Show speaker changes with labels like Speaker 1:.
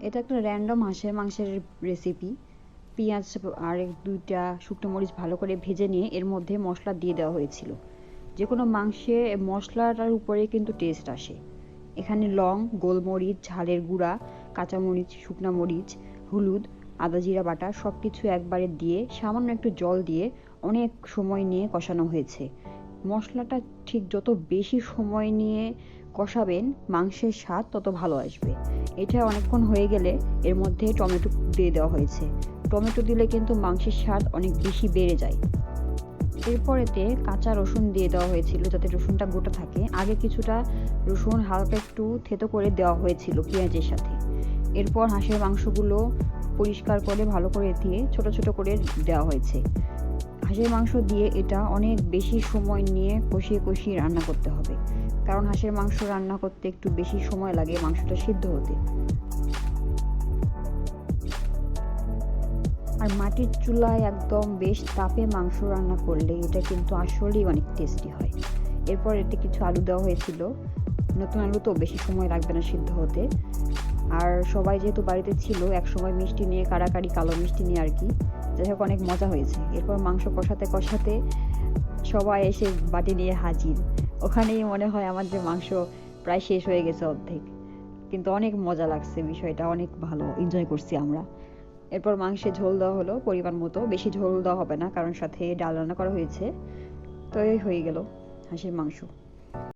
Speaker 1: এটা একটা র্যান্ডম হাঁসের মাংসের রেসিপি পেঁয়াজ আর দুইটা শুকনো মরিচ ভালো করে ভেজে নিয়ে এর মধ্যে মশলা দিয়ে দেওয়া হয়েছিল। যে কোনো মাংসে মশলাটার উপরে কিন্তু টেস্ট আসে। এখানে লং, গোলমরিচ, ঝালের গুঁড়া, কাঁচামরিচ, শুকনা মরিচ, হলুদ, আদা জিরা বাটা সব কিছু একবারে দিয়ে সামান্য একটু জল দিয়ে অনেক সময় নিয়ে কষানো হয়েছে। মশলাটা ঠিক যত বেশি সময় নিয়ে কষাবেন, মাংসের স্বাদ তত ভালো আসবে। এটা অনেকক্ষণ হয়ে গেলে এর মধ্যে টমেটো দিয়ে দেওয়া হয়েছে। টমেটো দিলে কিন্তু মাংসের স্বাদ অনেক বেশি বেড়ে যায়। এরপরেতে কাঁচা রসুন দিয়ে দেওয়া হয়েছিল যাতে রসুনটা গোটা থাকে। আগে কিছুটা রসুন হালকা একটু থেতো করে দেওয়া হয়েছিল পেঁয়াজের সাথে। এরপর হাঁসের মাংসগুলো পরিষ্কার করে ভালো করে দিয়ে ছোট ছোট করে দেওয়া হয়েছে। হাঁসের মাংস দিয়ে এটা অনেক বেশি সময় নিয়ে কষিয়ে কষিয়ে রান্না করতে হবে। কারণ হাঁসের মাংস রান্না করতে একটু বেশি সময় লাগে মাংসটা সিদ্ধ হতে। আর মাটির চুলায় একদম বেশ তাপে মাংস রান্না করলে এটা কিন্তু আসলেই অনেক টেস্টি হয়। এরপর এতে কিছু আলু দেওয়া হয়েছিল। নতুন আলু তো বেশি সময় লাগবে না সিদ্ধ হতে। আর সবাই যেহেতু বাড়িতে ছিল এক সময় মিষ্টি নিয়ে কাড়াকাড়ি, কালো মিষ্টি নিয়ে আর কি। যাই হোক অনেক মজা হয়েছে। এরপর মাংস কষাতে কষাতে সবাই এসে বাটি নিয়ে হাজির। ওখানেই মনে হয় আমার যে মাংস প্রায় শেষ হয়ে গেছে অর্ধেক। কিন্তু অনেক মজা লাগছে বিষয়টা, অনেক ভালো। এনজয় করছি আমরা। এরপর মাংসে ঝোল দেওয়া হলো পরিমাণ মতো। বেশি ঝোল দেওয়া হবে না, কারণ সাথে ডাল রান্না করা হয়েছে। তো এই হয়ে গেল হাঁসের মাংস।